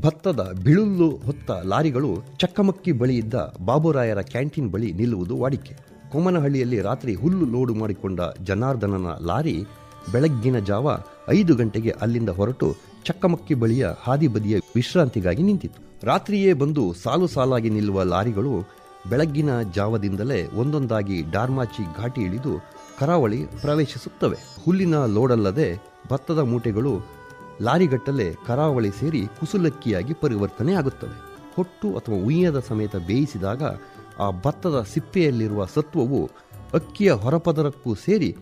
ಭತ್ತದ ಬಿಳುಲ್ಲು ಹೊತ್ತ ಲಾರಿಗಳು ಚಕ್ಕಮಕ್ಕಿ ಬಳಿ ಇದ್ದ ಬಾಬುರಾಯರ ಕ್ಯಾಂಟೀನ್ ಬಳಿ ನಿಲ್ಲುವುದು ವಾಡಿಕೆ. ಕೊಮ್ಮನಹಳ್ಳಿಯಲ್ಲಿ ರಾತ್ರಿ ಹುಲ್ಲು ಲೋಡು ಮಾಡಿಕೊಂಡ ಜನಾರ್ದನನ ಲಾರಿ ಬೆಳಗ್ಗಿನ ಜಾವ ಐದು ಗಂಟೆಗೆ ಅಲ್ಲಿಂದ ಹೊರಟು ಚಕ್ಕಮಕ್ಕಿ ಬಳಿಯ ಹಾದಿ ಬದಿಯ ವಿಶ್ರಾಂತಿಗಾಗಿ ನಿಂತಿತು ರಾತ್ರಿಯೇ ಬಂದು ಸಾಲು ಸಾಲಾಗಿ ನಿಲ್ಲುವ ಲಾರಿಗಳು ಬೆಳಗ್ಗಿನ ಜಾವದಿಂದಲೇ ಒಂದೊಂದಾಗಿ ಡಾರ್ಮಾಚಿ ಘಾಟಿ ಇಳಿದು ಕರಾವಳಿ ಪ್ರವೇಶಿಸುತ್ತವೆ. ಹುಲ್ಲಿನ ಲೋಡಲ್ಲದೆ ಭತ್ತದ ಮೂಟೆಗಳು ಲಾರಿಗಟ್ಟಲೆ ಕರಾವಳಿ ಸೇರಿ ಕುಸುಲಕ್ಕಿಯಾಗಿ ಪರಿವರ್ತನೆ ಆಗುತ್ತವೆ ಹೊಟ್ಟು ಅಥವಾ ಉಯ್ಯದ ಸಮೇತ ಬೇಯಿಸಿದಾಗ ಆ ಭತ್ತದ ಸಿಪ್ಪೆಯಲ್ಲಿರುವ ಸತ್ವವು ಅಕ್ಕಿಯ ಹೊರಪದರಕ್ಕೂ ಸೇರಿ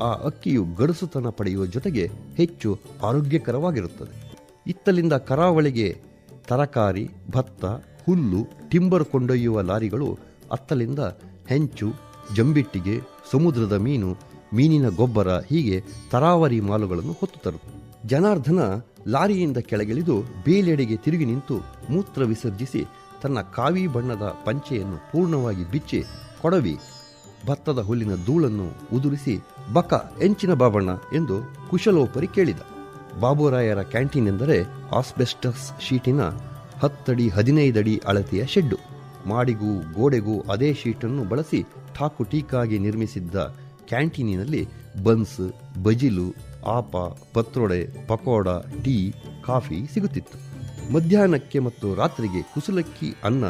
ಆ ಅಕ್ಕಿಯು ಗಡಸುತನ ಪಡೆಯುವ ಜೊತೆಗೆ ಹೆಚ್ಚು ಆರೋಗ್ಯಕರವಾಗಿರುತ್ತದೆ. ಇತ್ತಲಿಂದ ಕರಾವಳಿಗೆ ತರಕಾರಿ, ಭತ್ತ, ಹುಲ್ಲು, ಟಿಂಬರ್ ಕೊಂಡೊಯ್ಯುವ ಲಾರಿಗಳು ಅತ್ತಲಿಂದ ಹೆಂಚು, ಜಂಬಿಟ್ಟಿಗೆ, ಸಮುದ್ರದ ಮೀನು, ಮೀನಿನ ಗೊಬ್ಬರ ಹೀಗೆ ತರಾವರಿ ಮಾಲುಗಳನ್ನು ಹೊತ್ತು ತರುತ್ತದೆ ಜನಾರ್ದನ ಲಾರಿಯಿಂದ ಕೆಳಗಿಳಿದು ಬೇಲೆಡೆಗೆ ತಿರುಗಿ ನಿಂತು ಮೂತ್ರ ವಿಸರ್ಜಿಸಿ ತನ್ನ ಕಾವಿ ಬಣ್ಣದ ಪಂಚೆಯನ್ನು ಪೂರ್ಣವಾಗಿ ಬಿಚ್ಚಿ ಕೊಡವಿ. ಭತ್ತದ ಹುಲ್ಲಿನ ಧೂಳನ್ನು ಉದುರಿಸಿ, ಬಕ, ಎಂಚಿನ ಬಾಬಣ್ಣ ಎಂದು ಕುಶಲೋಪರಿ ಕೇಳಿದ. ಬಾಬುರಾಯರ ಕ್ಯಾಂಟೀನ್ ಎಂದರೆ ಆಸ್ಬೆಸ್ಟಸ್ ಶೀಟಿನ ಹತ್ತಡಿ ಹದಿನೈದಡಿ ಅಳತೆಯ ಶೆಡ್ಡು. ಮಾಡಿಗೂ ಗೋಡೆಗೂ ಅದೇ ಶೀಟನ್ನು ಬಳಸಿ ಠಾಕು ಟೀಕಾಗಿ ನಿರ್ಮಿಸಿದ್ದ ಕ್ಯಾಂಟೀನಿನಲ್ಲಿ ಬನ್ಸ್, ಬಜಿಲು ಆಪ ಪತ್ರೊಡೆ ಪಕೋಡ, ಟೀ, ಕಾಫಿ ಸಿಗುತ್ತಿತ್ತು. ಮಧ್ಯಾಹ್ನಕ್ಕೆ ಮತ್ತು ರಾತ್ರಿಗೆ ಕುಸುಲಕ್ಕಿ ಅನ್ನ,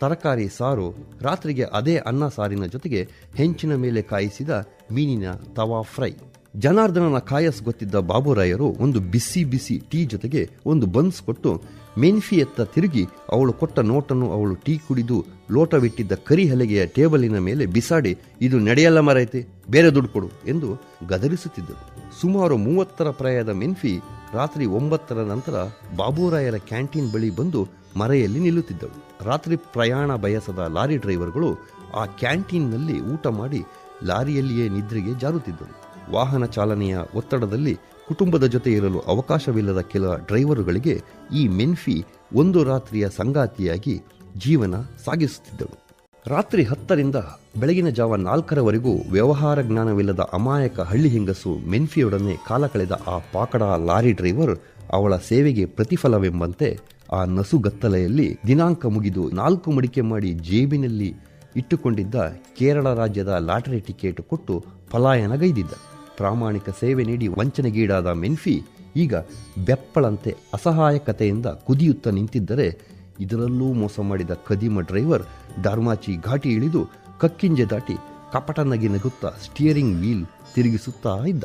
ತರಕಾರಿ ಸಾರು, ರಾತ್ರಿಗೆ ಅದೇ ಅನ್ನ ಸಾರಿನ ಜೊತೆಗೆ ಹೆಂಚಿನ ಮೇಲೆ ಕಾಯಿಸಿದ ಮೀನಿನ ತವಾ ಫ್ರೈ. ಜನಾರ್ದನನ ಕಾಯಸ್ ಗೊತ್ತಿದ್ದ ಬಾಬುರಾಯರು ಒಂದು ಬಿಸಿ ಬಿಸಿ ಟೀ ಜೊತೆಗೆ ಒಂದು ಬನ್ಸ್ ಕೊಟ್ಟು ಮೆನ್ಫಿಯತ್ತ ತಿರುಗಿ ಅವಳು ಕೊಟ್ಟ ನೋಟನ್ನು ಅವಳು ಟೀ ಕುಡಿದು ಲೋಟವಿಟ್ಟಿದ್ದ ಕರಿ ಹಲಗೆಯ ಟೇಬಲಿನ ಮೇಲೆ ಬಿಸಾಡಿ, ಇದು ನಡೆಯಲ್ಲ ಮರೈತೆ, ಬೇರೆ ದುಡ್ಡು ಕೊಡು ಎಂದು ಗದರಿಸುತ್ತಿದ್ದರು. ಸುಮಾರು ಮೂವತ್ತರ ಪ್ರಾಯದ ಮೆನ್ಫಿ ರಾತ್ರಿ ಒಂಬತ್ತರ ನಂತರ ಬಾಬುರಾಯರ ಕ್ಯಾಂಟೀನ್ ಬಳಿ ಬಂದು ಮರೆಯಲ್ಲಿ ನಿಲ್ಲುತ್ತಿದ್ದಳು ರಾತ್ರಿ ಪ್ರಯಾಣ ಬಯಸದ ಲಾರಿ ಡ್ರೈವರ್ಗಳು ಆ ಕ್ಯಾಂಟೀನ್ನಲ್ಲಿ ಊಟ ಮಾಡಿ ಲಾರಿಯಲ್ಲಿಯೇ ನಿದ್ರೆಗೆ ಜಾರುತ್ತಿದ್ದರು. ವಾಹನ ಚಾಲನೆಯ ಒತ್ತಡದಲ್ಲಿ ಕುಟುಂಬದ ಜೊತೆ ಇರಲು ಅವಕಾಶವಿಲ್ಲದ ಕೆಲ ಡ್ರೈವರುಗಳಿಗೆ ಈ ಮೆನ್ಫಿ ಒಂದು ರಾತ್ರಿಯ ಸಂಗಾತಿಯಾಗಿ ಜೀವನ ಸಾಗಿಸುತ್ತಿದ್ದಳು. ರಾತ್ರಿ ಹತ್ತರಿಂದ ಬೆಳಗಿನ ಜಾವ ನಾಲ್ಕರವರೆಗೂ ವ್ಯವಹಾರ ಜ್ಞಾನವಿಲ್ಲದ ಅಮಾಯಕ ಹಳ್ಳಿ ಹೆಂಗಸು ಮೆನ್ಫಿಯೊಡನೆ ಕಾಲ ಕಳೆದ ಆ ಪಾಕಡ ಲಾರಿ ಡ್ರೈವರ್ ಅವಳ ಸೇವೆಗೆ ಪ್ರತಿಫಲವೆಂಬಂತೆ ಆ ನಸುಗತ್ತಲೆಯಲ್ಲಿ ದಿನಾಂಕ ಮುಗಿದು ನಾಲ್ಕು ಮಡಿಕೆ ಮಾಡಿ ಜೇಬಿನಲ್ಲಿ ಇಟ್ಟುಕೊಂಡಿದ್ದ ಕೇರಳ ರಾಜ್ಯದ ಲಾಟರಿ ಟಿಕೆಟ್ ಕೊಟ್ಟು ಪಲಾಯನಗೈದಿದ್ದ. ಪ್ರಾಮಾಣಿಕ ಸೇವೆ ನೀಡಿ ವಂಚನೆಗೀಡಾದ ಮೆನ್ಫಿ ಈಗ ಬೆಪ್ಪಳಂತೆ ಅಸಹಾಯಕತೆಯಿಂದ ಕುದಿಯುತ್ತಾ ನಿಂತಿದ್ದರೆ ಇದರಲ್ಲೂ ಮೋಸ ಮಾಡಿದ ಕದಿಮ ಡ್ರೈವರ್ ಡಾರ್ಮಾಚಿ ಘಾಟಿ ಇಳಿದು ಕಕ್ಕಿಂಜೆ ದಾಟಿ ಕಪಟ ನಗಿ ನಗುತ್ತಾ ಸ್ಟಿಯರಿಂಗ್ ವೀಲ್ ತಿರುಗಿಸುತ್ತಾ ಇದ್ದ.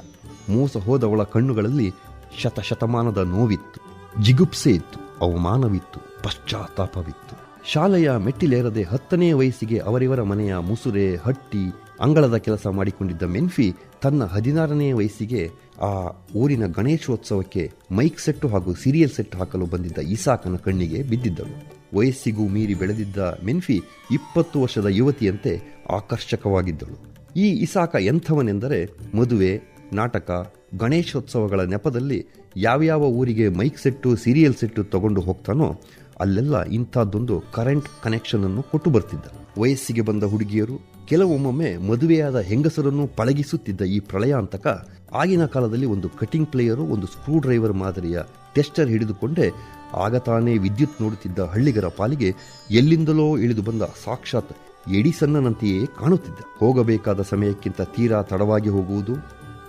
ಮೋಸ ಹೋದವಳ ಕಣ್ಣುಗಳಲ್ಲಿ ಶತಶತಮಾನದ ನೋವಿತ್ತು. ಜಿಗುಪ್ಸೆ ಇತ್ತು, ಅವಮಾನವಿತ್ತು, ಪಶ್ಚಾತ್ತಾಪವಿತ್ತು. ಶಾಲೆಯ ಮೆಟ್ಟಿಲೇರದೆ ಹತ್ತನೇ ವಯಸ್ಸಿಗೆ ಅವರಿವರ ಮನೆಯ ಮುಸುರೆ, ಹಟ್ಟಿ ಅಂಗಳದ ಕೆಲಸ ಮಾಡಿಕೊಂಡಿದ್ದ ಮೆನ್ಫಿ ತನ್ನ ಹದಿನಾರನೇ ವಯಸ್ಸಿಗೆ ಆ ಊರಿನ ಗಣೇಶೋತ್ಸವಕ್ಕೆ ಮೈಕ್ ಸೆಟ್ಟು ಹಾಗೂ ಸೀರಿಯಲ್ ಸೆಟ್ ಹಾಕಲು ಬಂದಿದ್ದ ಇಸಾಕನ ಕಣ್ಣಿಗೆ ಬಿದ್ದಿದ್ದಳು. ವಯಸ್ಸಿಗೂ ಮೀರಿ ಬೆಳೆದಿದ್ದ ಮೆನ್ಫಿ ಇಪ್ಪತ್ತು ವರ್ಷದ ಯುವತಿಯಂತೆ ಆಕರ್ಷಕವಾಗಿದ್ದಳು. ಈ ಇಸಾಕ ಎಂಥವನೆಂದರೆ ಮದುವೆ, ನಾಟಕ, ಗಣೇಶೋತ್ಸವಗಳ ನೆಪದಲ್ಲಿ ಯಾವ್ಯಾವ ಊರಿಗೆ ಮೈಕ್ ಸೆಟ್ಟು, ಸೀರಿಯಲ್ ಸೆಟ್ಟು ತಗೊಂಡು ಹೋಗ್ತಾನೋ ಅಲ್ಲೆಲ್ಲ ಇಂಥದ್ದೊಂದು ಕರೆಂಟ್ ಕನೆಕ್ಷನ್ ಅನ್ನು ಕೊಟ್ಟು ಬರ್ತಿದ್ದ ವಯಸ್ಸಿಗೆ ಬಂದ ಹುಡುಗಿಯರು ಕೆಲವೊಮ್ಮೊಮ್ಮೆ ಮದುವೆಯಾದ ಹೆಂಗಸರನ್ನು ಪಳಗಿಸುತ್ತಿದ್ದ ಈ ಪ್ರಳಯಾಂತಕ ಆಗಿನ ಕಾಲದಲ್ಲಿ ಒಂದು ಕಟಿಂಗ್ ಪ್ಲೇಯರು ಒಂದು ಸ್ಕ್ರೂ ಡ್ರೈವರ್ ಮಾದರಿಯ ಟೆಸ್ಟರ್ ಹಿಡಿದುಕೊಂಡೇ ಆಗ ತಾನೇ ವಿದ್ಯುತ್ ನೋಡುತ್ತಿದ್ದ ಹಳ್ಳಿಗರ ಪಾಲಿಗೆ ಎಲ್ಲಿಂದಲೋ ಇಳಿದು ಬಂದ ಸಾಕ್ಷಾತ್ ಎಡಿಸನ್ನಂತೆಯೇ ಕಾಣುತ್ತಿದ್ದ. ಹೋಗಬೇಕಾದ ಸಮಯಕ್ಕಿಂತ ತೀರಾ ತಡವಾಗಿ ಹೋಗುವುದು,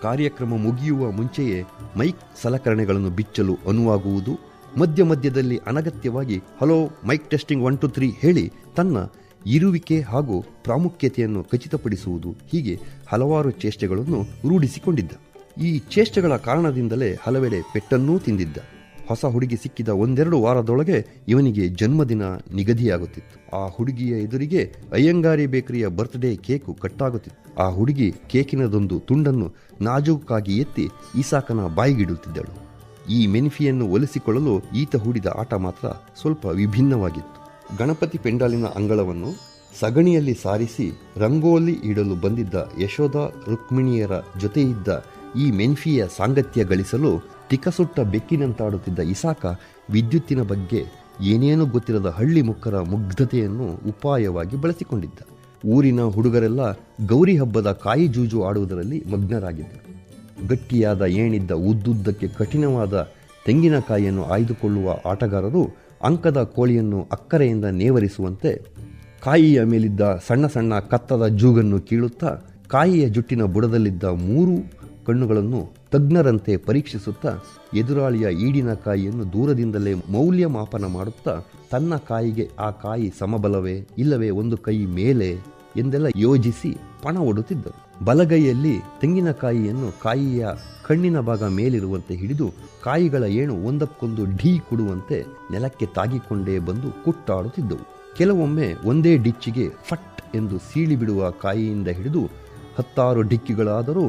ಕಾರ್ಯಕ್ರಮ ಮುಗಿಯುವ ಮುಂಚೆಯೇ ಮೈಕ್ ಸಲಕರಣೆಗಳನ್ನು ಬಿಚ್ಚಲು ಅನುವಾಗುವುದು ಮಧ್ಯ ಮಧ್ಯದಲ್ಲಿ ಅನಗತ್ಯವಾಗಿ hello mic testing one two three ಹೇಳಿ ತನ್ನ ಇರುವಿಕೆ ಹಾಗೂ ಪ್ರಾಮುಖ್ಯತೆಯನ್ನು ಖಚಿತಪಡಿಸುವುದು ಹೀಗೆ ಹಲವಾರು ಚೇಷ್ಟೆಗಳನ್ನು ರೂಢಿಸಿಕೊಂಡಿದ್ದ. ಈ ಚೇಷ್ಟೆಗಳ ಕಾರಣದಿಂದಲೇ ಹಲವೆಡೆ ಪೆಟ್ಟನ್ನೂ ತಿಂದಿದ್ದ. ಹೊಸ ಹುಡುಗಿ ಸಿಕ್ಕಿದ ಒಂದೆರಡು ವಾರದೊಳಗೆ ಇವನಿಗೆ ಜನ್ಮದಿನ ನಿಗದಿಯಾಗುತ್ತಿತ್ತು. ಆ ಹುಡುಗಿಯ ಎದುರಿಗೆ ಅಯ್ಯಂಗಾರಿ ಬೇಕರಿಯ ಬರ್ತ್ಡೇ ಕೇಕು ಕಟ್ಟಾಗುತ್ತಿತ್ತು. ಆ ಹುಡುಗಿ ಕೇಕಿನದೊಂದು ತುಂಡನ್ನು ನಾಜೂಕಾಗಿ ಎತ್ತಿ ಈಸಾಕನ ಬಾಯಿಗಿಡುತ್ತಿದ್ದಳು. ಈ ಮೆನ್ಫಿಯನ್ನು ಒಲಿಸಿಕೊಳ್ಳಲು ಈತ ಹೂಡಿದ ಆಟ ಮಾತ್ರ ಸ್ವಲ್ಪ ವಿಭಿನ್ನವಾಗಿತ್ತು. ಗಣಪತಿ ಪೆಂಡಾಲಿನ ಅಂಗಳವನ್ನು ಸಗಣಿಯಲ್ಲಿ ಸಾರಿಸಿ ರಂಗೋಲಿ ಇಡಲು ಬಂದಿದ್ದ ಯಶೋಧ ರುಕ್ಮಿಣಿಯರ ಜೊತೆಯಿದ್ದ ಈ ಮೆನ್ಫಿಯ ಸಾಂಗತ್ಯ ಗಳಿಸಲು ತಿಕಸುಟ್ಟ ಬೆಕ್ಕಿನಂತಾಡುತ್ತಿದ್ದ ಇಸಾಕ ವಿದ್ಯುತ್ತಿನ ಬಗ್ಗೆ ಏನೇನೂ ಗೊತ್ತಿರದ ಹಳ್ಳಿ ಮುಖರ ಮುಗ್ಧತೆಯನ್ನು ಉಪಾಯವಾಗಿ ಬಳಸಿಕೊಂಡಿದ್ದ. ಊರಿನ ಹುಡುಗರೆಲ್ಲ ಗೌರಿ ಹಬ್ಬದ ಕಾಯಿ ಜೂಜು ಆಡುವುದರಲ್ಲಿ ಮಗ್ನರಾಗಿದ್ದರು. ಗಟ್ಟಿಯಾದ ಏಣಿದ್ದ ಉದ್ದುದ್ದಕ್ಕೆ ಕಠಿಣವಾದ ತೆಂಗಿನಕಾಯಿಯನ್ನು ಆಯ್ದುಕೊಳ್ಳುವ ಆಟಗಾರರು ಅಂಕದ ಕೋಳಿಯನ್ನು ಅಕ್ಕರೆಯಿಂದ ನೇವರಿಸುವಂತೆ ಕಾಯಿಯ ಮೇಲಿದ್ದ ಸಣ್ಣ ಸಣ್ಣ ಕತ್ತದ ಜೂಗನ್ನು ಕೀಳುತ್ತಾ ಕಾಯಿಯ ಜುಟ್ಟಿನ ಬುಡದಲ್ಲಿದ್ದ ಮೂರು ಕಣ್ಣುಗಳನ್ನು ತಜ್ಞರಂತೆ ಪರೀಕ್ಷಿಸುತ್ತಾ ಎದುರಾಳಿಯ ಈಡಿನ ಕಾಯಿಯನ್ನು ದೂರದಿಂದಲೇ ಮೌಲ್ಯಮಾಪನ ಮಾಡುತ್ತಾ ತನ್ನ ಕಾಯಿಗೆ ಆ ಕಾಯಿ ಸಮಬಲವೇ, ಇಲ್ಲವೇ ಒಂದು ಕೈ ಮೇಲೆ ಎಂದೆಲ್ಲ ಯೋಜಿಸಿ ಪಣ ಒಡುತ್ತಿದ್ದರು ಬಲಗೈಯಲ್ಲಿ ತೆಂಗಿನಕಾಯಿಯನ್ನು ಕಾಯಿಯ ಕಣ್ಣಿನ ಭಾಗ ಮೇಲಿರುವಂತೆ ಹಿಡಿದು ಕಾಯಿಗಳ ಏಣು ಒಂದಕ್ಕೊಂದು ಢೀ ಕೊಡುವಂತೆ ನೆಲಕ್ಕೆ ತಾಗಿಕೊಂಡೇ ಬಂದು ಕುಟ್ಟಾಡುತ್ತಿದ್ದವು. ಕೆಲವೊಮ್ಮೆ ಒಂದೇ ಡಿಚ್ಚಿಗೆ ಫಟ್ ಎಂದು ಸೀಳಿ ಬಿಡುವ ಕಾಯಿಯಿಂದ ಹಿಡಿದು ಹತ್ತಾರು ಡಿಕ್ಕಿಗಳಾದರೂ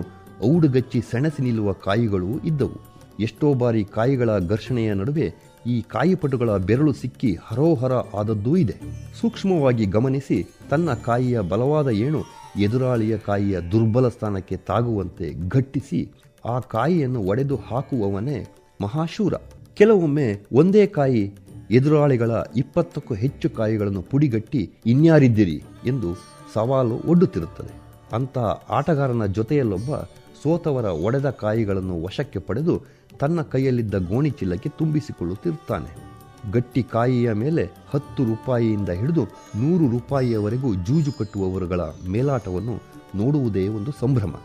ಔಡುಗಚ್ಚಿ ಸೆಣಸಿ ನಿಲ್ಲುವ ಕಾಯಿಗಳೂ ಇದ್ದವು. ಎಷ್ಟೋ ಬಾರಿ ಕಾಯಿಗಳ ಘರ್ಷಣೆಯ ನಡುವೆ ಈ ಕಾಯಿಪಟುಗಳ ಬೆರಳು ಸಿಕ್ಕಿ ಹರೋಹರ ಆದದ್ದೂ ಇದೆ. ಸೂಕ್ಷ್ಮವಾಗಿ ಗಮನಿಸಿ ತನ್ನ ಕಾಯಿಯ ಬಲವಾದ ಏಣು ಎದುರಾಳಿಯ ಕಾಯಿಯ ದುರ್ಬಲ ಸ್ಥಾನಕ್ಕೆ ತಾಗುವಂತೆ ಘಟ್ಟಿಸಿ ಆ ಕಾಯಿಯನ್ನು ಒಡೆದು ಹಾಕುವವನೇ ಮಹಾಶೂರ. ಕೆಲವೊಮ್ಮೆ ಒಂದೇ ಕಾಯಿ ಎದುರಾಳಿಗಳ ಇಪ್ಪತ್ತಕ್ಕೂ ಹೆಚ್ಚು ಕಾಯಿಗಳನ್ನು ಪುಡಿಗಟ್ಟಿ ಇನ್ಯಾರಿದ್ದೀರಿ ಎಂದು ಸವಾಲು ಒಡ್ಡುತ್ತಿರುತ್ತದೆ. ಅಂತಹ ಆಟಗಾರನ ಜೊತೆಯಲ್ಲೊಬ್ಬ ಸೋತವರ ಒಡೆದ ಕಾಯಿಗಳನ್ನು ವಶಕ್ಕೆ ಪಡೆದು ತನ್ನ ಕೈಯಲ್ಲಿದ್ದ ಗೋಣಿ ಚೀಲಕ್ಕೆ ತುಂಬಿಸಿಕೊಳ್ಳುತ್ತಿರುತ್ತಾನೆ. ಗಟ್ಟಿ ಕಾಯಿಯ ಮೇಲೆ ಹತ್ತು ರೂಪಾಯಿಯಿಂದ ಹಿಡಿದು ನೂರು ರೂಪಾಯಿಯವರೆಗೂ ಜೂಜು ಕಟ್ಟುವವರುಗಳ ಮೇಲಾಟವನ್ನು ನೋಡುವುದೇ ಒಂದು ಸಂಭ್ರಮ.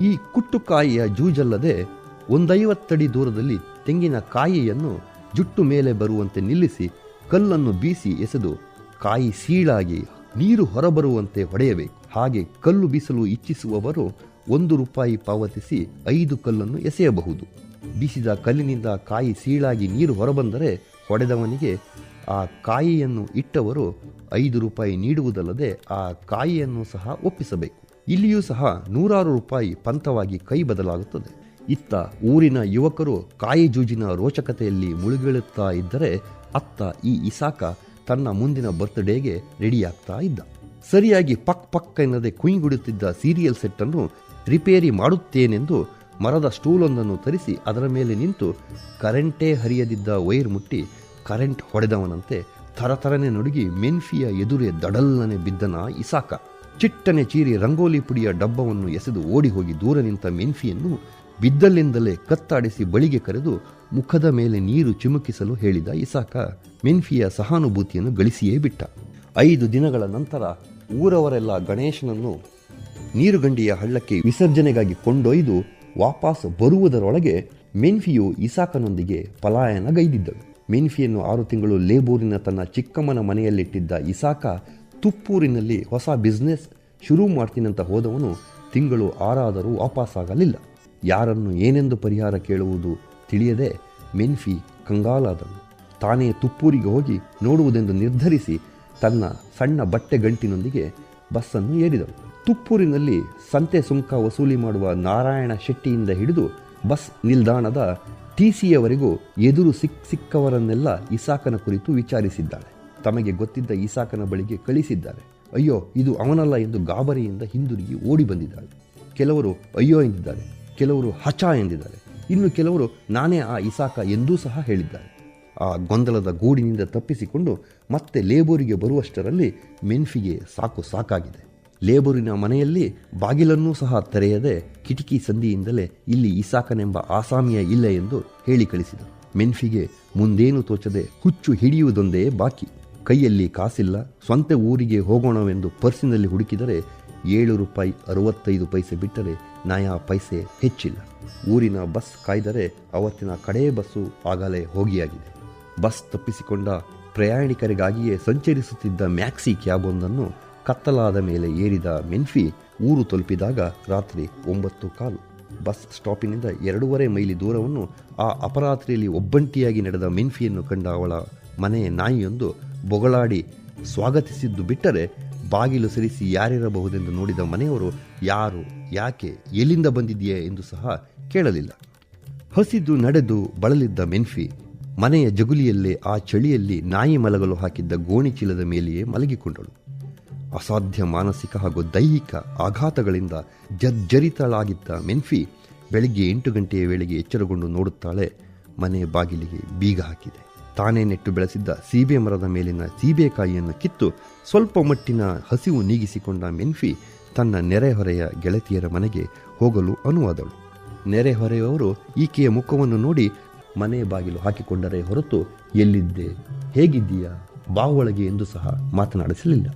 ಈ ಕುಟ್ಟು ಕಾಯಿಯ ಜೂಜಲ್ಲದೆ ಒಂದೈವತ್ತಡಿ ದೂರದಲ್ಲಿ ತೆಂಗಿನ ಕಾಯಿಯನ್ನು ಜುಟ್ಟು ಮೇಲೆ ಬರುವಂತೆ ನಿಲ್ಲಿಸಿ ಕಲ್ಲನ್ನು ಬೀಸಿ ಎಸೆದು ಕಾಯಿ ಸೀಳಾಗಿ ನೀರು ಹೊರಬರುವಂತೆ ಹೊಡೆಯಬೇಕು. ಹಾಗೆ ಕಲ್ಲು ಬೀಸಲು ಇಚ್ಛಿಸುವವರು ಒಂದು ರೂಪಾಯಿ ಪಾವತಿಸಿ ಐದು ಕಲ್ಲನ್ನು ಎಸೆಯಬಹುದು. ಬೀಸಿದ ಕಲ್ಲಿನಿಂದ ಕಾಯಿ ಸೀಳಾಗಿ ನೀರು ಹೊರಬಂದರೆ ಹೊಡೆದವನಿಗೆ ಆ ಕಾಯಿಯನ್ನು ಇಟ್ಟವರು ಐದು ರೂಪಾಯಿ ನೀಡುವುದಲ್ಲದೆ ಆ ಕಾಯಿಯನ್ನು ಸಹ ಒಪ್ಪಿಸಬೇಕು. ಇಲ್ಲಿಯೂ ಸಹ ನೂರಾರು ರೂಪಾಯಿ ಪಂತವಾಗಿ ಕೈ ಬದಲಾಗುತ್ತದೆ. ಇತ್ತ ಊರಿನ ಯುವಕರು ಕಾಯಿ ಜೂಜಿನ ರೋಚಕತೆಯಲ್ಲಿ ಮುಳುಗಿಳುತ್ತಾ ಇದ್ದರೆ ಅತ್ತ ಈ ಇಸಾಕ ತನ್ನ ಮುಂದಿನ ಬರ್ತ್ಡೇಗೆ ರೆಡಿಯಾಗ್ತಾ ಇದ್ದ. ಸರಿಯಾಗಿ ಪಕ್ ಪಕ್ ಎನ್ನದೆ ಕುಯ್ಗುಡುತ್ತಿದ್ದ ಸೀರಿಯಲ್ ಸೆಟ್ಟನ್ನು ರಿಪೇರಿ ಮಾಡುತ್ತೇನೆಂದು ಮರದ ಸ್ಟೂಲೊಂದನ್ನು ತರಿಸಿ ಅದರ ಮೇಲೆ ನಿಂತು ಕರೆಂಟೇ ಹರಿಯದಿದ್ದ ವೈರ್ ಮುಟ್ಟಿ ಕರೆಂಟ್ ಹೊಡೆದವನಂತೆ ಥರಥರನೆ ನುಡುಗಿ ಮೆನ್ಫಿಯ ಎದುರೇ ದಡಲ್ಲನೆ ಬಿದ್ದನ ಇಸಾಕ. ಚಿಟ್ಟನೆ ಚೀರಿ ರಂಗೋಲಿ ಪುಡಿಯ ಡಬ್ಬವನ್ನು ಎಸೆದು ಓಡಿ ಹೋಗಿ ದೂರ ನಿಂತ ಮೆನ್ಫಿಯನ್ನು ಬಿದ್ದಲ್ಲಿಂದಲೇ ಕತ್ತಾಡಿಸಿ ಬಳಿಗೆ ಕರೆದು ಮುಖದ ಮೇಲೆ ನೀರು ಚಿಮುಕಿಸಲು ಹೇಳಿದ ಇಸಾಕ. ಮೆನ್ಫಿಯ ಸಹಾನುಭೂತಿಯನ್ನು ಗಳಿಸಿಯೇ ಬಿಟ್ಟ. ಐದು ದಿನಗಳ ನಂತರ ಊರವರೆಲ್ಲ ಗಣೇಶನನ್ನು ನೀರುಗಂಡಿಯ ಹಳ್ಳಕ್ಕೆ ವಿಸರ್ಜನೆಗಾಗಿ ಕೊಂಡೊಯ್ದು ವಾಪಸ್ ಬರುವುದರೊಳಗೆ ಮೆನ್ಫಿಯು ಇಸಾಕನೊಂದಿಗೆ ಪಲಾಯನಗೈದಿದ್ದಳು. ಮೆನ್ಫಿಯನ್ನು ಆರು ತಿಂಗಳು ಲೇಬೂರಿನ ತನ್ನ ಚಿಕ್ಕಮ್ಮನ ಮನೆಯಲ್ಲಿಟ್ಟಿದ್ದ ಇಸಾಕ ತುಪ್ಪೂರಿನಲ್ಲಿ ಹೊಸ ಬಿಸ್ನೆಸ್ ಶುರು ಮಾಡ್ತೀನಂತ ಹೋದವನು ತಿಂಗಳು ಆರಾದರೂ ವಾಪಸ್ಸಾಗಲಿಲ್ಲ. ಯಾರನ್ನು ಏನೆಂದು ಪರಿಹಾರ ಕೇಳುವುದು ತಿಳಿಯದೆ ಮೆನ್ಫಿ ಕಂಗಾಲಾದನು. ತಾನೇ ತುಪ್ಪೂರಿಗೆ ಹೋಗಿ ನೋಡುವುದೆಂದು ನಿರ್ಧರಿಸಿ ತನ್ನ ಸಣ್ಣ ಬಟ್ಟೆ ಗಂಟಿನೊಂದಿಗೆ ಬಸ್ಸನ್ನು ಏರಿದಳು. ತುಪ್ಪೂರಿನಲ್ಲಿ ಸಂತೆ ಸುಂಕ ವಸೂಲಿ ಮಾಡುವ ನಾರಾಯಣ ಶೆಟ್ಟಿಯಿಂದ ಹಿಡಿದು ಬಸ್ ನಿಲ್ದಾಣದ ಟಿಸಿಯವರೆಗೂ ಎದುರು ಸಿಕ್ ಸಿಕ್ಕವರನ್ನೆಲ್ಲ ಇಸಾಕನ ಕುರಿತು ವಿಚಾರಿಸಿದ್ದಾಳೆ. ತಮಗೆ ಗೊತ್ತಿದ್ದ ಇಸಾಕನ ಬಳಿಗೆ ಕಳಿಸಿದ್ದಾರೆ. ಅಯ್ಯೋ, ಇದು ಅವನಲ್ಲ ಎಂದು ಗಾಬರಿಯಿಂದ ಹಿಂದಿರುಗಿ ಓಡಿ ಬಂದಿದ್ದಾಳೆ. ಕೆಲವರು ಅಯ್ಯೋ ಎಂದಿದ್ದಾರೆ, ಕೆಲವರು ಹಚ ಎಂದಿದ್ದಾರೆ. ಇನ್ನು ಕೆಲವರು ನಾನೇ ಆ ಇಸಾಕ ಎಂದೂ ಸಹ ಹೇಳಿದ್ದಾರೆ. ಆ ಗೊಂದಲದ ಗೂಡಿನಿಂದ ತಪ್ಪಿಸಿಕೊಂಡು ಮತ್ತೆ ಲೇಬೂರಿಗೆ ಬರುವಷ್ಟರಲ್ಲಿ ಮೆನ್ಫಿಗೆ ಸಾಕು ಸಾಕಾಗಿದೆ. ಲೇಬೂರಿನ ಮನೆಯಲ್ಲಿ ಬಾಗಿಲನ್ನೂ ಸಹ ತೆರೆಯದೆ ಕಿಟಕಿ ಸಂಧಿಯಿಂದಲೇ ಇಲ್ಲಿ ಇಸಾಕನೆಂಬ ಆಸಾಮಿಯ ಇಲ್ಲ ಎಂದು ಹೇಳಿ ಕಳಿಸಿದರು. ಮೆನ್ಫಿಗೆ ಮುಂದೇನು ತೋಚದೆ ಹುಚ್ಚು ಹಿಡಿಯುವುದೊಂದೇ ಬಾಕಿ. ಕೈಯಲ್ಲಿ ಕಾಸಿಲ್ಲ, ಸ್ವಂತ ಊರಿಗೆ ಹೋಗೋಣವೆಂದು ಪರ್ಸಿನಲ್ಲಿ ಹುಡುಕಿದರೆ ಏಳು ರೂಪಾಯಿ ಅರವತ್ತೈದು ಪೈಸೆ ಬಿಟ್ಟರೆ ನಯಾ ಪೈಸೆ ಹೆಚ್ಚಿಲ್ಲ. ಊರಿನ ಬಸ್ ಕಾಯ್ದರೆ ಅವತ್ತಿನ ಕಡೇ ಬಸ್ಸು ಆಗಲೇ ಹೋಗಿಯಾಗಿದೆ. ಬಸ್ ತಪ್ಪಿಸಿಕೊಂಡ ಪ್ರಯಾಣಿಕರಿಗಾಗಿಯೇ ಸಂಚರಿಸುತ್ತಿದ್ದ ಮ್ಯಾಕ್ಸಿ ಕ್ಯಾಬೊಂದನ್ನು ಕತ್ತಲಾದ ಮೇಲೆ ಏರಿದ ಮೆನ್ಫಿ ಊರು ತಲುಪಿದಾಗ ರಾತ್ರಿ ಒಂಬತ್ತು ಕಾಲು. ಬಸ್ ಸ್ಟಾಪಿನಿಂದ ಎರಡೂವರೆ ಮೈಲಿ ದೂರವನ್ನು ಆ ಅಪರಾತ್ರಿಯಲ್ಲಿ ಒಬ್ಬಂಟಿಯಾಗಿ ನಡೆದ ಮೆನ್ಫಿಯನ್ನು ಕಂಡ ಅವಳ ಮನೆಯ ನಾಯಿಯೊಂದು ಬೊಗಳಾಡಿ ಸ್ವಾಗತಿಸಿದ್ದು ಬಿಟ್ಟರೆ ಬಾಗಿಲು ಸರಿಸಿ ಯಾರಿರಬಹುದೆಂದು ನೋಡಿದ ಮನೆಯವರು, ಯಾರು, ಯಾಕೆ, ಎಲ್ಲಿಂದ ಬಂದಿದೆಯೇ ಎಂದು ಸಹ ಕೇಳಲಿಲ್ಲ. ಹಸಿದು ನಡೆದು ಬಳಲಿದ್ದ ಮೆನ್ಫಿ ಮನೆಯ ಜಗುಲಿಯಲ್ಲೇ ಆ ಚಳಿಯಲ್ಲಿ ನಾಯಿ ಮಲಗಲು ಹಾಕಿದ್ದ ಗೋಣಿ ಚೀಲದ ಮೇಲೆಯೇ ಮಲಗಿಕೊಂಡಳು. ಅಸಾಧ್ಯ ಮಾನಸಿಕ ಹಾಗೂ ದೈಹಿಕ ಆಘಾತಗಳಿಂದ ಜರ್ಜರಿತಳಾಗಿದ್ದ ಮೆನ್ಫಿ ಬೆಳಿಗ್ಗೆ ಎಂಟು ಗಂಟೆಯ ವೇಳೆಗೆ ಎಚ್ಚರಗೊಂಡು ನೋಡುತ್ತಾಳೆ, ಮನೆ ಬಾಗಿಲಿಗೆ ಬೀಗ ಹಾಕಿದೆ. ತಾನೇ ನೆಟ್ಟು ಬೆಳೆಸಿದ್ದ ಸೀಬೆ ಮರದ ಮೇಲಿನ ಸೀಬೆಕಾಯಿಯನ್ನು ಕಿತ್ತು ಸ್ವಲ್ಪ ಮಟ್ಟಿನ ಹಸಿವು ನೀಗಿಸಿಕೊಂಡ ಮೆನ್ಫಿ ತನ್ನ ನೆರೆಹೊರೆಯ ಗೆಳತಿಯರ ಮನೆಗೆ ಹೋಗಲು ಅನುವಾದಳು. ನೆರೆಹೊರೆಯವರು ಈಕೆಯ ಮುಖವನ್ನು ನೋಡಿ ಮನೆ ಬಾಗಿಲು ಹಾಕಿಕೊಂಡರೆ ಹೊರತು ಎಲ್ಲಿದ್ದೆ, ಹೇಗಿದ್ದೀಯಾ, ಬಾ ಒಳಗೆ ಎಂದು ಸಹ ಮಾತನಾಡಿಸಲಿಲ್ಲ.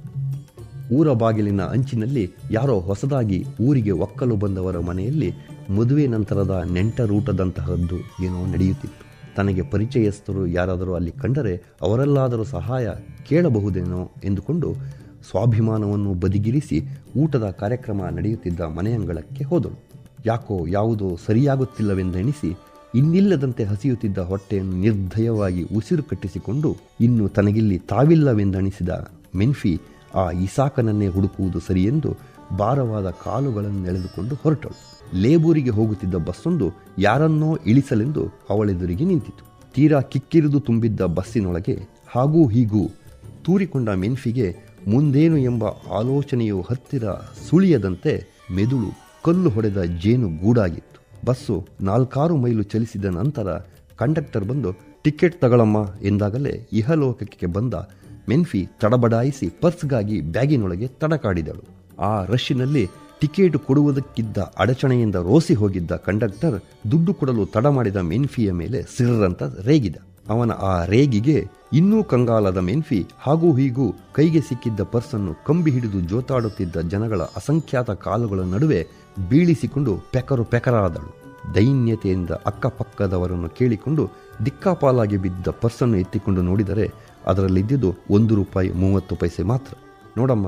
ಊರ ಬಾಗಿಲಿನ ಅಂಚಿನಲ್ಲಿ ಯಾರೋ ಹೊಸದಾಗಿ ಊರಿಗೆ ಒಕ್ಕಲು ಬಂದವರ ಮನೆಯಲ್ಲಿ ಮದುವೆ ನಂತರದ ನೆಂಟರೂಟದಂತಹದ್ದು ಏನೋ ನಡೆಯುತ್ತಿತ್ತು. ತನಗೆ ಪರಿಚಯಸ್ಥರು ಯಾರಾದರೂ ಅಲ್ಲಿ ಕಂಡರೆ ಅವರಲ್ಲಾದರೂ ಸಹಾಯ ಕೇಳಬಹುದೇನೋ ಎಂದುಕೊಂಡು ಸ್ವಾಭಿಮಾನವನ್ನು ಬದಿಗಿರಿಸಿ ಊಟದ ಕಾರ್ಯಕ್ರಮ ನಡೆಯುತ್ತಿದ್ದ ಮನೆಯಂಗಳಕ್ಕೆ ಹೋದಳು. ಯಾಕೋ ಯಾವುದೋ ಸರಿಯಾಗುತ್ತಿಲ್ಲವೆಂದೆಣಿಸಿ ಇನ್ನಿಲ್ಲದಂತೆ ಹಸಿಯುತ್ತಿದ್ದ ಹೊಟ್ಟೆಯನ್ನು ನಿರ್ಧಯವಾಗಿ ಉಸಿರು ಕಟ್ಟಿಸಿಕೊಂಡು ಇನ್ನು ತನಗಿಲ್ಲಿ ತಾವಿಲ್ಲವೆಂದಣಿಸಿದ ಮೆನ್ಫಿ ಆ ಇಸಾಕನನ್ನೇ ಹುಡುಕುವುದು ಸರಿಯೆಂದು ಭಾರವಾದ ಕಾಲುಗಳನ್ನು ಎಳೆದುಕೊಂಡು ಹೊರಟಳು. ಲೇಬೂರಿಗೆ ಹೋಗುತ್ತಿದ್ದ ಬಸ್ಸೊಂದು ಯಾರನ್ನೋ ಇಳಿಸಲೆಂದು ಅವಳೆದುರಿಗೆ ನಿಂತಿತು. ತೀರಾ ಕಿಕ್ಕಿರಿದು ತುಂಬಿದ್ದ ಬಸ್ಸಿನೊಳಗೆ ಹಾಗೂ ಹೀಗೂ ತೂರಿಕೊಂಡ ಮೆನ್ಫಿಗೆ ಮುಂದೇನು ಎಂಬ ಆಲೋಚನೆಯು ಹತ್ತಿರ ಸುಳಿಯದಂತೆ ಮೆದುಳು ಕಲ್ಲು ಹೊಡೆದ ಜೇನು ಗೂಡಾಗಿತ್ತು. ಬಸ್ಸು ನಾಲ್ಕಾರು ಮೈಲು ಚಲಿಸಿದ ನಂತರ ಕಂಡಕ್ಟರ್ ಬಂದು, ಟಿಕೆಟ್ ತಗೊಳಮ್ಮ ಎಂದಾಗಲೇ ಇಹಲೋಕಕ್ಕೆ ಬಂದ ಮೆನ್ಫಿ ತಡಬಡಾಯಿಸಿ ಪರ್ಸ್ಗಾಗಿ ಬ್ಯಾಗಿನೊಳಗೆ ತಡಕಾಡಿದಳು ಆ ರಶ್ಶಿನಲ್ಲಿ ಟಿಕೆಟ್ ಕೊಡುವುದಕ್ಕಿದ್ದ ಅಡಚಣೆಯಿಂದ ರೋಸಿ ಹೋಗಿದ್ದ ಕಂಡಕ್ಟರ್ ದುಡ್ಡು ಕೊಡಲು ತಡ ಮಾಡಿದ ಮೆನ್ಫಿಯ ಮೇಲೆ ಸಿರ್ರಂತ ರೇಗಿದ. ಅವನ ಆ ರೇಗಿಗೆ ಇನ್ನೂ ಕಂಗಾಲದ ಮೆನ್ಫಿ ಹಾಗೂ ಹೀಗೂ ಕೈಗೆ ಸಿಕ್ಕಿದ್ದ ಪರ್ಸನ್ನು ಕಂಬಿ ಹಿಡಿದು ಜೋತಾಡುತ್ತಿದ್ದ ಜನಗಳ ಅಸಂಖ್ಯಾತ ಕಾಲುಗಳ ನಡುವೆ ಬೀಳಿಸಿಕೊಂಡು ಪೆಕರು ಪೆಕರಾದಳು. ದೈನ್ಯತೆಯಿಂದ ಅಕ್ಕಪಕ್ಕದವರನ್ನು ಕೇಳಿಕೊಂಡು ದಿಕ್ಕಾಪಾಲಾಗಿ ಬಿದ್ದ ಪರ್ಸನ್ನು ಎತ್ತಿಕೊಂಡು ನೋಡಿದರೆ ಅದರಲ್ಲಿದ್ದುದು ಒಂದು ರೂಪಾಯಿ, ಮೂವತ್ತು ಪೈಸೆ ಮಾತ್ರ. ನೋಡಮ್ಮ,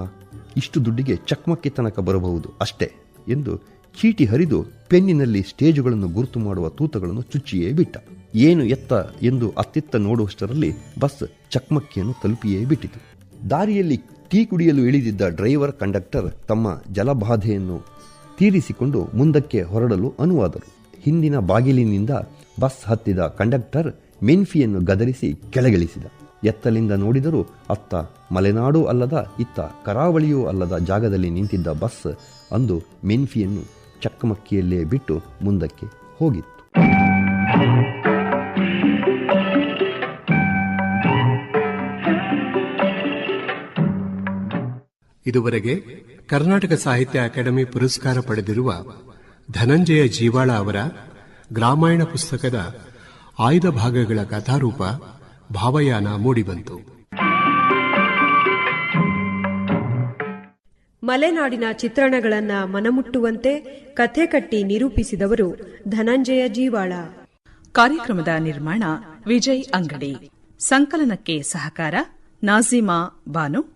ಇಷ್ಟು ದುಡ್ಡಿಗೆ ಚಕ್ಮಕ್ಕಿ ತನಕ ಬರಬಹುದು ಅಷ್ಟೇ ಎಂದು ಚೀಟಿ ಹರಿದು ಪೆನ್ನಿನಲ್ಲಿ ಸ್ಟೇಜುಗಳನ್ನು ಗುರುತು ಮಾಡುವ ತೂತಗಳನ್ನು ಚುಚ್ಚಿಯೇ ಬಿಟ್ಟ. ಏನು ಎತ್ತ ಎಂದು ಅತ್ತಿತ್ತ ನೋಡುವಷ್ಟರಲ್ಲಿ ಬಸ್ ಚಕ್ಮಕ್ಕಿಯನ್ನು ತಲುಪಿಯೇ ಬಿಟ್ಟಿತು. ದಾರಿಯಲ್ಲಿ ಟೀ ಕುಡಿಯಲು ಇಳಿದಿದ್ದ ಡ್ರೈವರ್ ಕಂಡಕ್ಟರ್ ತಮ್ಮ ಜಲಬಾಧೆಯನ್ನು ತೀರಿಸಿಕೊಂಡು ಮುಂದಕ್ಕೆ ಹೊರಡಲು ಅನುವಾದರು. ಹಿಂದಿನ ಬಾಗಿಲಿನಿಂದ ಬಸ್ ಹತ್ತಿದ ಕಂಡಕ್ಟರ್ ಮೆನ್ಫಿಯನ್ನು ಗದರಿಸಿ ಕೆಳಗಿಳಿಸಿದ. ಎತ್ತಲಿಂದ ನೋಡಿದರೂ ಅತ್ತ ಮಲೆನಾಡು ಅಲ್ಲದ, ಇತ್ತ ಕರಾವಳಿಯೂ ಅಲ್ಲದ ಜಾಗದಲ್ಲಿ ನಿಂತಿದ್ದ ಬಸ್ ಅಂದು ಮೆನ್ಫಿಯನ್ನು ಚಕ್ಕಮಕ್ಕಿಯಲ್ಲೇ ಬಿಟ್ಟು ಮುಂದಕ್ಕೆ ಹೋಗಿತ್ತು. ಇದುವರೆಗೆ ಕರ್ನಾಟಕ ಸಾಹಿತ್ಯ ಅಕಾಡೆಮಿ ಪುರಸ್ಕಾರ ಪಡೆದಿರುವ ಧನಂಜಯ ಜೀವಾಳ ಅವರ ಗ್ರಾಮಾಯಣ ಪುಸ್ತಕದ ಆಯ್ದ ಭಾಗಗಳ ಕಥಾರೂಪ ಭಾವಯಾನ ಮೂಡಿಬಂತು. ಮಲೆನಾಡಿನ ಚಿತ್ರಣಗಳನ್ನ ಮನಮುಟ್ಟುವಂತೆ ಕಥೆ ಕಟ್ಟಿ ನಿರೂಪಿಸಿದವರು ಧನಂಜಯ ಜೀವಾಳ. ಕಾರ್ಯಕ್ರಮದ ನಿರ್ಮಾಣ ವಿಜಯ್ ಅಂಗಡಿ. ಸಂಕಲನಕ್ಕೆ ಸಹಕಾರ ನಾಜಿಮಾ ಬಾನು.